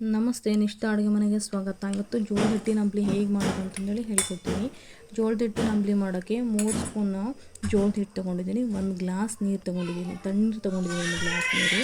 ನಮಸ್ತೆ ನಿಷ್ಠ ಅಡುಗೆ ಮನೆಗೆ ಸ್ವಾಗತ. ಇವತ್ತು ಜೋಳದ ಹಿಟ್ಟಿನ ಅಂಬ್ಲಿ ಹೇಗೆ ಮಾಡೋದು ಅಂತಂದೇಳಿ ಹೇಳ್ಕೊಡ್ತೀನಿ. ಜೋಳದ ಹಿಟ್ಟಿನ ಅಂಬ್ಲಿ ಮಾಡೋಕ್ಕೆ ಮೂರು ಸ್ಪೂನು ಜೋಳದ ಹಿಟ್ಟು ತೊಗೊಂಡಿದ್ದೀನಿ, ಒಂದು ಗ್ಲಾಸ್ ನೀರು ತೊಗೊಂಡಿದ್ದೀನಿ, ತಣ್ಣೀರು ತೊಗೊಂಡಿದ್ದೀನಿ ಒಂದು ಗ್ಲಾಸ್ ನೀರು.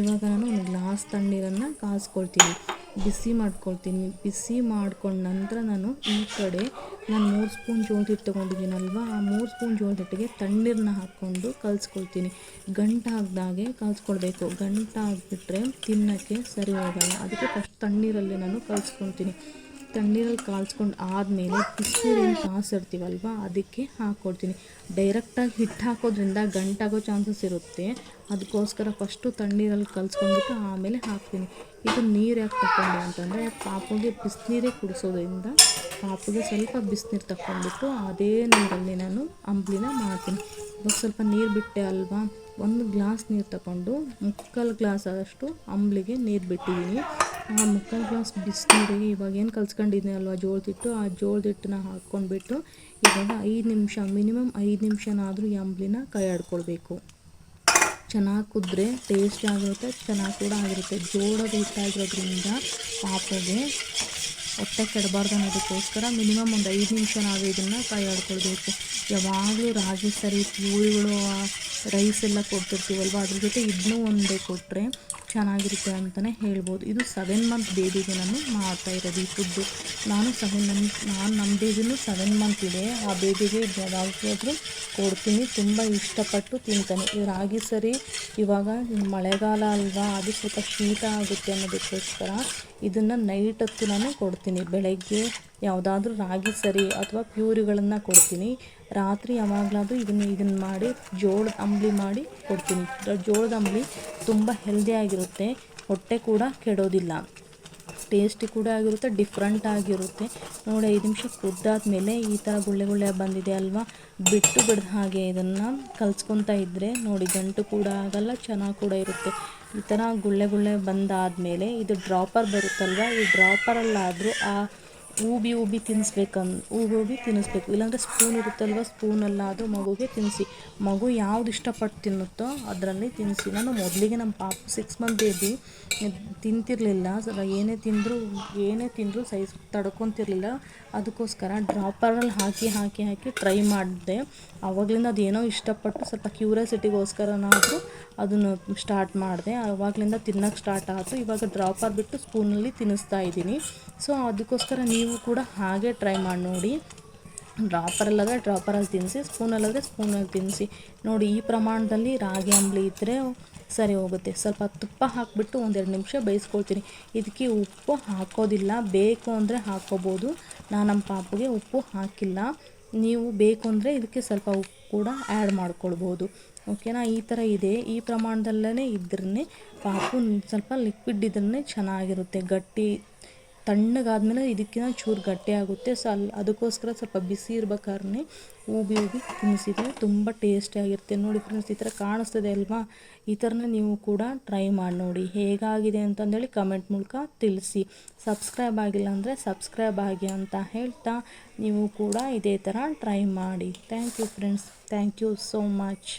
ಇವಾಗ ನಾನು ಒಂದು ಗ್ಲಾಸ್ ತಣ್ಣೀರನ್ನು ಕಾಸ್ಕೊಳ್ತೀನಿ. ಬಿಸಿ ಮಾಡ್ಕೊಳ್ತೀನಿ. ಬಿಸಿ ಮಾಡ್ಕೊಂಡ ನಂತರ ನಾನು ಈ ಕಡೆ ನಾನು ಮೂರು ಸ್ಪೂನ್ ಜೋಳದ ಹಿಟ್ಟು ತೊಗೊಂಡಿದ್ದೀನಲ್ವ? ಆ ಮೂರು ಸ್ಪೂನ್ ಜೋಳದ ಹಿಟ್ಟಿಗೆ ತಣ್ಣೀರನ್ನ ಹಾಕ್ಕೊಂಡು ಕಲಿಸ್ಕೊಳ್ತೀನಿ. ಗಂಟು ಹಾಕ್ದಾಗೆ ಕಲಿಸ್ಕೊಳ್ಬೇಕು. ಗಂಟು ಹಾಕ್ಬಿಟ್ರೆ ತಿನ್ನೋಕ್ಕೆ ಸರಿ ಹೋಗಲ್ಲ. ಅದಕ್ಕೆ ಫಸ್ಟ್ ತಣ್ಣೀರಲ್ಲಿ ನಾನು ಕಲಿಸ್ಕೊಳ್ತೀನಿ. ತಣ್ಣೀರಲ್ಲಿ ಕಾಲ್ಸ್ಕೊಂಡು ಆದಮೇಲೆ ಬಿಸಿನೀರಿನ ಕಾಸಿರ್ತೀವಲ್ವ ಅದಕ್ಕೆ ಹಾಕ್ಕೊಡ್ತೀನಿ ಡೈರೆಕ್ಟಾಗಿ ಹಿಟ್ಟು ಹಾಕೋದ್ರಿಂದ ಗಂಟಾಗೋ ಚಾನ್ಸಸ್ ಇರುತ್ತೆ. ಅದಕ್ಕೋಸ್ಕರ ಫಸ್ಟು ತಣ್ಣೀರಲ್ಲಿ ಕಲ್ಸ್ಕೊಂಡ್ಬಿಟ್ಟು ಆಮೇಲೆ ಹಾಕ್ತೀನಿ. ಇದು ನೀರು ಯಾಕೆ ತಗೊಂಡೆ ಅಂತಂದರೆ ಪಾಪುಗೆ ಬಿಸಿನೀರೇ ಕುಡಿಸೋದ್ರಿಂದ ಪಾಪುಗೆ ಸ್ವಲ್ಪ ಬಿಸಿನೀರು ತಗೊಂಡ್ಬಿಟ್ಟು ಅದೇ ನೀರಲ್ಲಿ ನಾನು ಅಂಬ್ಲಿನ ಮಾಡ್ತೀನಿ. ಇವಾಗ ಸ್ವಲ್ಪ ನೀರು ಬಿಟ್ಟೆ ಅಲ್ವಾ? ಒಂದು ಗ್ಲಾಸ್ ನೀರು ತಗೊಂಡು ಮುಕ್ಕಾಲು ಗ್ಲಾಸ್ ಆದಷ್ಟು ಅಂಬ್ಲಿಗೆ ನೀರು ಬಿಟ್ಟಿದ್ದೀನಿ. ಆ ಮುಕ್ಕಾಲು ಗ್ಲಾಸ್ ಬಿಸಿನೀರಿಗೆ ಇವಾಗ ಏನು ಕಲ್ಸ್ಕೊಂಡಿದ್ದೀನಿ ಅಲ್ವಾ ಜೋಳದ ಹಿಟ್ಟು? ಆ ಜೋಳದ ಹಿಟ್ಟನ್ನ ಹಾಕ್ಕೊಂಡ್ಬಿಟ್ಟು ಇವಾಗ ಐದು ನಿಮಿಷ, ಮಿನಿಮಮ್ ಐದು ನಿಮಿಷನಾದರೂ ಈ ಅಂಬ್ಲಿನ ಕೈ ಆಡ್ಕೊಳ್ಬೇಕು ಚೆನ್ನಾಗಿ ಕುದ್ರೆ ಟೇಸ್ಟ್ ಆಗಿರುತ್ತೆ, ಚೆನ್ನಾಗಿ ಕೂಡ ಆಗಿರುತ್ತೆ. ಜೋಳದ ಹಿಟ್ಟಾಗಿರೋದ್ರಿಂದ ಪಾಪಗೆ ಹೊಟ್ಟೆ ಕೆಡಬಾರ್ದು ಅನ್ನೋದಕ್ಕೋಸ್ಕರ ಮಿನಿಮಮ್ ಒಂದು ಐದು ನಿಮಿಷನಾದರೂ ಇದನ್ನು ಕೈ ಆಡ್ಕೊಳ್ಬೇಕು ಯಾವಾಗಲೂ ರಾಗಿ ಸರಿ ಪೂರಿಗಳು ರೈಸ್ ಎಲ್ಲ ಕೊಡ್ತಿರ್ತೀವಲ್ವ? ಅದ್ರ ಜೊತೆ ಇದನ್ನೂ ಒಂದೇ ಕೊಟ್ಟರೆ ಚೆನ್ನಾಗಿರುತ್ತೆ ಅಂತಲೇ ಹೇಳ್ಬೋದು. ಇದು ಸೆವೆನ್ ಮಂತ್ ಬೇಬಿಗೆ ನಾನು ಮಾಡ್ತಾ ಇರೋದು ಈ ಫುಡ್ಡು ನಾನು ಸೆವೆನ್ ಮಂತ್ ನಾನು ನಮ್ಮ ಬೇಬಿನೂ ಸೆವೆನ್ ಮಂತ್ ಇದೆ. ಆ ಬೇಬಿಗೆ ಯಾವಾಗಾದರೂ ಕೊಡ್ತೀನಿ. ತುಂಬ ಇಷ್ಟಪಟ್ಟು ತಿಂತಾನೆ. ರಾಗಿ ಸರಿ ಇವಾಗ ಮಳೆಗಾಲ ಅಲ್ವಾ, ಅದು ಸ್ವಲ್ಪ ಶೀತ ಆಗುತ್ತೆ ಅನ್ನೋದಕ್ಕೋಸ್ಕರ ಇದನ್ನು ನೈಟ್ ಹೊತ್ತು ನಾನು ಕೊಡ್ತೀನಿ. ಬೆಳಗ್ಗೆ ಯಾವುದಾದ್ರೂ ರಾಗಿ ಸರಿ ಅಥವಾ ಪ್ಯೂರಿಗಳನ್ನು ಕೊಡ್ತೀನಿ. ರಾತ್ರಿ ಯಾವಾಗಲಾದರೂ ಇದನ್ನು ಇದನ್ನು ಮಾಡಿ ಜೋಳದ ಅಂಬಲಿ ಮಾಡಿ ಕೊಡ್ತೀನಿ. ಜೋಳದ ಅಂಬಲಿ ತುಂಬ ಹೆಲ್ದಿಯಾಗಿರುತ್ತೆ ಹೊಟ್ಟೆ ಕೂಡ ಕೆಡೋದಿಲ್ಲ. ಟೇಸ್ಟಿ ಕೂಡ ಆಗಿರುತ್ತೆ ಡಿಫ್ರೆಂಟ್ ಆಗಿರುತ್ತೆ. ನೋಡಿ, ಐದು ನಿಮಿಷ ಕುದ್ದಾದ್ಮೇಲೆ ಈ ಥರ ಗುಳ್ಳೆ ಗುಳ್ಳೆ ಬಂದಿದೆ ಅಲ್ವಾ? ಬಿಟ್ಟು ಬಿಡ್ದ ಹಾಗೆ ಇದನ್ನು ಕಲ್ಸ್ಕೊತಾ ಇದ್ದರೆ ನೋಡಿ, ಗಂಟು ಕೂಡ ಆಗಲ್ಲ ಚೆನ್ನಾಗಿ ಕೂಡ ಇರುತ್ತೆ. ಈ ಥರ ಗುಳ್ಳೆ ಗುಳ್ಳೆ ಬಂದಾದಮೇಲೆ ಇದು ಡ್ರಾಪರ್ ಬರುತ್ತಲ್ವ? ಈ ಡ್ರಾಪರಲ್ಲಾದರೂ ಆ ಊಬಿ ಊಬಿ ತಿನ್ನಿಸ್ಬೇಕಂದ್ ಊಬಿ ಊಬಿ ತಿನ್ನಿಸ್ಬೇಕು. ಇಲ್ಲಾಂದರೆ ಸ್ಪೂನ್ ಇರುತ್ತಲ್ವ ಸ್ಪೂನಲ್ಲಾದರೂ ಮಗುಗೆ ತಿನ್ನಿಸಿ. ಮಗು ಯಾವ್ದು ಇಷ್ಟಪಟ್ಟು ತಿನ್ನುತ್ತೋ ಅದರಲ್ಲಿ ತಿನ್ನಿಸಿ. ನಾನು ಮೊದಲಿಗೆ ನಮ್ಮ ಪಾಪ ಸಿಕ್ಸ್ ಮಂತ್ ಬೇಬಿ ತಿಂತಿರಲಿಲ್ಲ. ಏನೇ ತಿಂದರೂ ಏನೇ ತಿಂದರೂ ಸೈಸ್ ತಡ್ಕೊತಿರ್ಲಿಲ್ಲ. ಅದಕ್ಕೋಸ್ಕರ ಡ್ರಾಪರಲ್ಲಿ ಹಾಕಿ ಹಾಕಿ ಹಾಕಿ ಟ್ರೈ ಮಾಡಿದೆ. ಆವಾಗಲಿಂದ ಅದೇನೋ ಇಷ್ಟಪಟ್ಟು ಸ್ವಲ್ಪ ಕ್ಯೂರಿಯಾಸಿಟಿಗೋಸ್ಕರನಾದರೂ ಅದನ್ನು ಸ್ಟಾರ್ಟ್ ಮಾಡಿದೆ. ಆವಾಗಲಿಂದ ತಿನ್ನೋಕ್ಕೆ ಸ್ಟಾರ್ಟ್ ಆಯಿತು ಇವಾಗ ಡ್ರಾಪರ್ ಬಿಟ್ಟು ಸ್ಪೂನಲ್ಲಿ ತಿನ್ನಿಸ್ತಾ ಇದ್ದೀನಿ. ಸೊ ಅದಕ್ಕೋಸ್ಕರ ನೀವು ಕೂಡ ಹಾಗೆ ಟ್ರೈ ಮಾಡಿ ನೋಡಿ. ಡ್ರಾಪರಲ್ಲಾದರೆ ಡ್ರಾಪರಲ್ಲಿ ತಿನ್ನಿಸಿ ಸ್ಪೂನಲ್ಲಾದರೆ ಸ್ಪೂನಲ್ಲಿ ತಿನ್ನಿಸಿ ನೋಡಿ, ಈ ಪ್ರಮಾಣದಲ್ಲಿ ರಾಗಿ ಅಂಬಲಿ ಇದ್ದರೆ ಸರಿ ಹೋಗುತ್ತೆ. ಸ್ವಲ್ಪ ತುಪ್ಪ ಹಾಕಿಬಿಟ್ಟು ಒಂದೆರಡು ನಿಮಿಷ ಬೇಯಿಸ್ಕೊಳ್ತೀನಿ. ಇದಕ್ಕೆ ಉಪ್ಪು ಹಾಕೋದಿಲ್ಲ. ಬೇಕು ಅಂದರೆ ಹಾಕೋಬೋದು. ನಾನು ನಮ್ಮ ಪಾಪುಗೆ ಉಪ್ಪು ಹಾಕಿಲ್ಲ. ನೀವು ಬೇಕು ಅಂದರೆ ಇದಕ್ಕೆ ಸ್ವಲ್ಪ ಉಪ್ಪು ಕೂಡ ಆ್ಯಡ್ ಮಾಡ್ಕೊಳ್ಬೋದು. ಓಕೆನಾ ಈ ಥರ ಇದೆ. ಈ ಪ್ರಮಾಣದಲ್ಲೇ ಇದ್ರೇ ಪಾಪು ಸ್ವಲ್ಪ ಲಿಕ್ವಿಡ್ ಇದ್ರೇ ಚೆನ್ನಾಗಿರುತ್ತೆ. ಗಟ್ಟಿ ತಣ್ಣಗಾದ್ಮೇಲೆ ಇದಕ್ಕಿಂತ ಚೂರು ಗಟ್ಟಿಯಾಗುತ್ತೆ ಸೊ ಅಲ್ಲಿ ಅದಕ್ಕೋಸ್ಕರ ಸ್ವಲ್ಪ ಬಿಸಿ ಇರ್ಬೇಕಾದ್ರೆ ಹೂಬಿ ಊಬಿ ತಿನ್ನಿಸಿದ್ರೆ ತುಂಬ ಟೇಸ್ಟಿಯಾಗಿರುತ್ತೆ ನೋಡಿ ಫ್ರೆಂಡ್ಸ್ ಈ ಥರ ಕಾಣಿಸ್ತದೆ ಅಲ್ವಾ? ಈ ಥರನೇ ನೀವು ಕೂಡ ಟ್ರೈ ಮಾಡಿ ನೋಡಿ. ಹೇಗಾಗಿದೆ ಅಂತಂದೇಳಿ ಕಮೆಂಟ್ ಮೂಲಕ ತಿಳಿಸಿ. ಸಬ್ಸ್ಕ್ರೈಬ್ ಆಗಿಲ್ಲ ಅಂದರೆ ಸಬ್ಸ್ಕ್ರೈಬ್ ಆಗಿ ಅಂತ ಹೇಳ್ತಾ ನೀವು ಕೂಡ ಇದೇ ಥರ ಟ್ರೈ ಮಾಡಿ. Thank you friends thank you so much